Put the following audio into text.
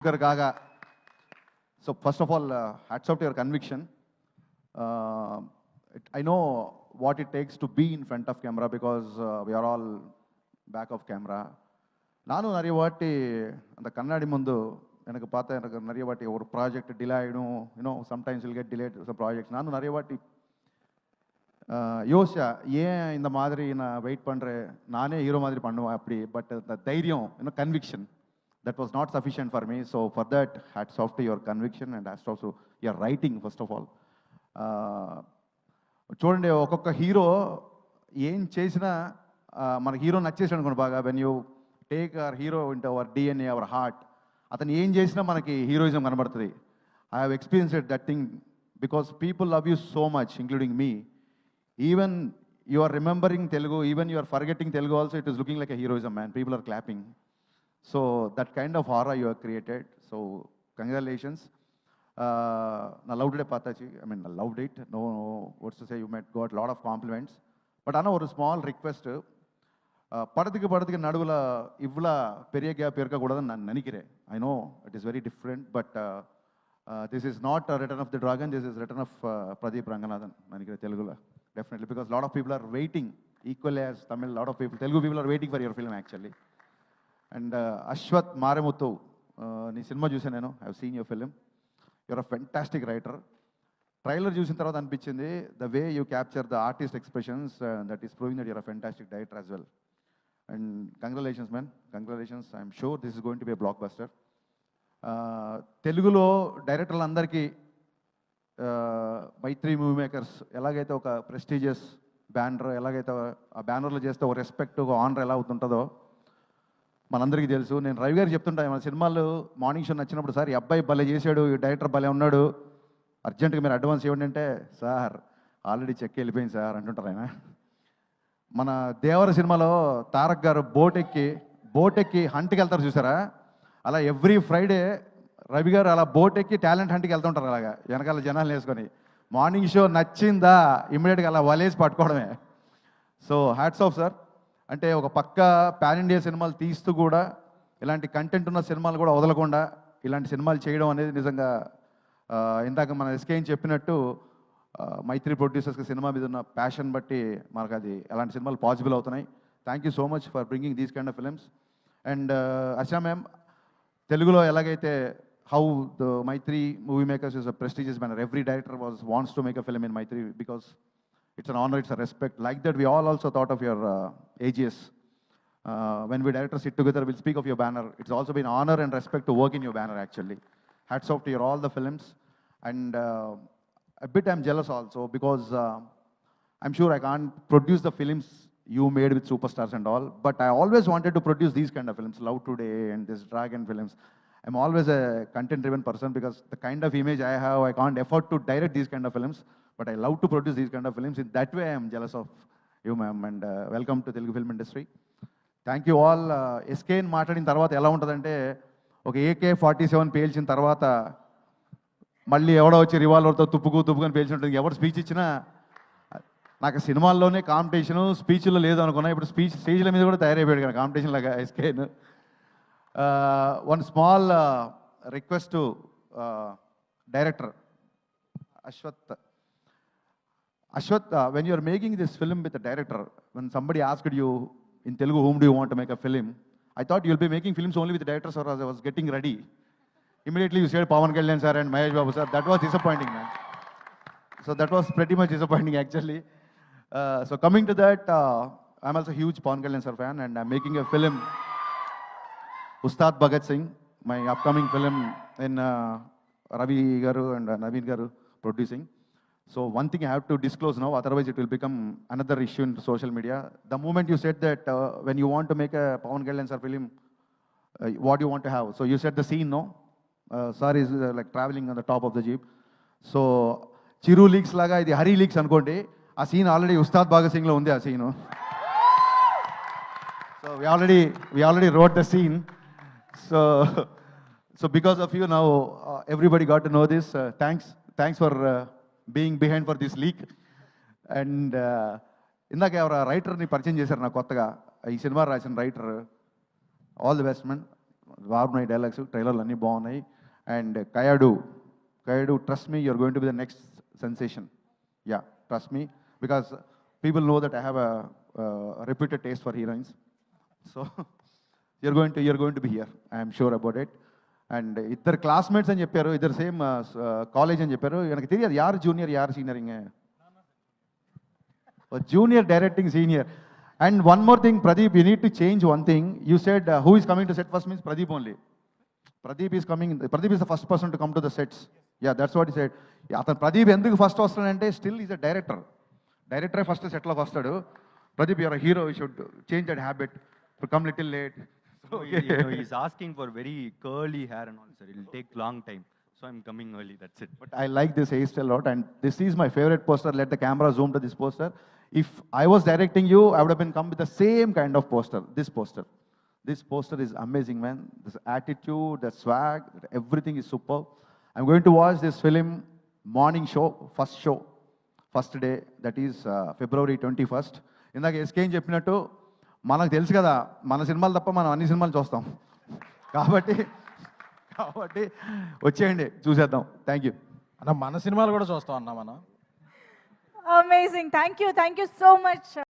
இருக்கிறதுக்காக so first of all hats off your conviction I know what it takes to be in front of camera because we are all back of camera நானும் நிறைய வாட்டி அந்த கண்ணாடி முந்து எனக்கு பார்த்தா எனக்கு நிறைய வாட்டி ஒரு ப்ராஜெக்ட் டிலே ஆகிடும் you know sometimes will get delayed projects நானும் நிறைய வாட்டி uh, யோசிச்சா ஏன் இந்த மாதிரி நான் வெயிட் பண்ணுறேன் நானே ஹீரோ மாதிரி பண்ணுவேன் அப்படி. பட் இந்த uh, தைரியம் இன்னும் conviction that was not sufficient for me so for that hats off your conviction and hats off your writing first of all చూడండి ఒక్కొక్క హీరో ఏం చేసినా మన హీరో నచ్చేసాడు అనుకోండి బాగా. When you take our hero into our DNA our heart అతను ఏం చేసినా మనకి హీరోయిజం కనబడుతుంది. I have experienced that thing because people love you so much including me even you are remembering Telugu even you are forgetting Telugu also it is looking like a heroism man people are clapping So that kind of aura you have created. So congratulations. நல்லவுடே பார்த்தாச்சு. I mean love it no no what's say you made got lot of compliments but ஆனால் ஒரு small request படத்துக்கு படத்துக்கு நடுவில் இவ்வளோ பெரிய gap இருக்கக்கூடாதுன்னு நான் நினைக்கிறேன். I know it is very different but this is not return of the dragon this is return of Pradeep Ranganathan நினைக்கிறேன் தெலுங்குல. Definitely because lot of people are waiting equal as Tamil lot of people Telugu people are waiting for your film actually and uh, Ashwath Marimuthu uh, నీ cinema చూసాను నేను. I seen your film your a fantastic writer trailer చూసిన తర్వాత అనిపించింది the way you capture the artist expressions that is proving that your a fantastic director as well and congratulations man congratulations I'm sure this is going to be blockbuster తెలుగులో డైరెక్టర్లు అందరికీ uh, Mythri movie makers ఎలాగైతే ఒక prestigious banner ఎలాగైతే ఆ బ్యానర్లో చేస్తే ఒక రెస్పెక్ట్ ఒక ఆనర్ ఎలా అవుతుంటుందో మనందరికీ తెలుసు. నేను రవి గారు చెప్తుంటా మన సినిమాలు మార్నింగ్ షో నచ్చినప్పుడు సార్ ఈ అబ్బాయి భలే చేశాడు ఈ డైరెక్టర్ భలే ఉన్నాడు అర్జెంటుగా మీరు అడ్వాన్స్ ఇవ్వండి అంటే సార్ ఆల్రెడీ చెక్ వెళ్ళిపోయింది సార్ అంటుంటారు ఆయన. మన దేవర సినిమాలో తారక్ గారు బోట్ ఎక్కి బోట్ ఎక్కి హంట్కి వెళ్తారు చూసారా? అలా ఎవ్రీ ఫ్రైడే రవి గారు అలా బోట్ ఎక్కి టాలెంట్ హంట్కి వెళ్తుంటారు అలాగా వెనకాల జనాలు వేసుకొని. మార్నింగ్ షో నచ్చిందా? ఇమ్మీడియట్గా అలా వలేసి పట్టుకోవడమే. So hats off sir. అంటే ఒక పక్క పాన్ ఇండియా సినిమాలు తీస్తూ కూడా ఇలాంటి కంటెంట్ ఉన్న సినిమాలు కూడా వదలకుండా ఇలాంటి సినిమాలు చేయడం అనేది నిజంగా ఇందాక మన ఎస్కేన్ చెప్పినట్టు మైత్రి ప్రొడ్యూసర్స్కి సినిమా మీద ఉన్న ప్యాషన్ బట్టి మనకు అది అలాంటి సినిమాలు పాసిబుల్ అవుతున్నాయి. Thank you so much for bringing these kind of films and Archana ma'am తెలుగులో ఎలాగైతే how the Mythri movie makers is a prestigious banner every director was wants to make a film in Mythri because it's an honor, it's a respect. Like that, we all also thought of your uh, AGS. Uh, when we directors sit together, we'll speak of your banner. It's also been honor and respect to work in your banner, actually. Hats off to your all the films. And uh, a bit I'm jealous also because uh, I'm sure I can't produce the films you made with superstars and all, but I always wanted to produce these kind of films, Love Today and this Dragon films. I'm always a content-driven person because the kind of image I have, I can't afford to direct these kind of films, but I love to produce these kind of films. In that way I'm jealous of you ma'am and uh, welcome to Telugu film industry. Thank you all. Uh, SKN మాట్లాడిన తర్వాత ఎలా ఉంటుందంటే ఒక AK forty seven పేల్చిన తర్వాత మళ్ళీ ఎవడో వచ్చి రివాల్వర్తో తుప్పుకు తుప్పుకొని పేల్చి ఉంటుంది. ఎవరు స్పీచ్ ఇచ్చినా నాకు సినిమాల్లోనే కాంపిటీషను స్పీచ్లో లేదు అనుకున్నా. ఇప్పుడు స్పీచ్ స్టేజ్ల మీద కూడా తయారైపోయాడు కదా కాంపిటీషన్ లాగా SKN one small request director Ashwath Ashwath, uh, when you are making this film with the director, when somebody asked you in Telugu, whom do you want to make a film? I thought you'll be making films only with the directors or as I was getting ready. Immediately you said Pawan Kalyan sir and Mahesh Babu sir. That was disappointing, man. So that was pretty much disappointing actually. Uh, so coming to that, uh, I'm also a huge Pawan Kalyan sir fan and I'm making a film, Ustad Bhagat Singh, my upcoming film in uh, Ravi Garu and uh, Naveen Garu producing. So one thing I have to disclose now, otherwise it will become another issue in social media. The moment you said that uh, when you want to make a Pawan Kalyan sir film, uh, what do you want to have? So you said the scene, no? Uh, sir is uh, like traveling on the top of the jeep. So Chiru leaks లాగా ఇది Hari leaks అనుకోండి ఆ scene already Ustaad Bhagat సింగ్లో ఉంది ఆ scene so we already we already road the scene so so because of you now everybody got to know this thanks thanks for being behind for this leak and ఇందాక ఎవరు రైటర్ని పరిచయం చేశారు నాకు కొత్తగా. ఈ సినిమా రాసిన writer all the best men బాగున్నాయి డైలాగ్స్ ట్రైలర్లు అన్నీ బాగున్నాయి. And Kayadu Kayadu trust me you're going to be the next sensation ya trust me because people know that I have a reputed taste for heroines so you're going to you're going to be here I'm sure about it and ఇద్దరు classmates అని చెప్పారు ఇద్దరు same college అని చెప్పారు எனக்கு తెలియదు యారు junior యారు సీనియరింగ్ junior directing senior and one more thing Pradeep you need to change one thing you said who is coming to set first means Pradeep only Pradeep is coming Pradeep is the first person to come to the sets yeah that's what ఈ set అతను ప్రదీప్ ఎందుకు first వస్తాడంటే still is a director డైరెక్టరే first సెట్లోకి వస్తాడు Pradeep your hero you should change that habit come little late So, you you know, he's asking for very curly hair and all, sir. It'll take long time. So I'm coming early, that's it. But I like this hairstyle a lot, and this is my favorite poster. Let the camera zoom to this poster. If I was directing you, I would have been come with the same kind of poster. This poster, this poster is amazing, man. This attitude, the swag, everything is superb. I'm going to watch this film morning show, first show, first day that is February twenty first ఇందాక ఎస్కేం చెప్పినట్టు మనకు తెలుసు కదా మన సినిమాలు తప్ప మనం అన్ని సినిమాలు చూస్తాం కాబట్టి కాబట్టి వచ్చేయండి చూసేద్దాం థ్యాంక్ యూ అన్న మన సినిమాలు కూడా చూస్తాం అన్న మనం Amazing. Thank you. Thank you so much.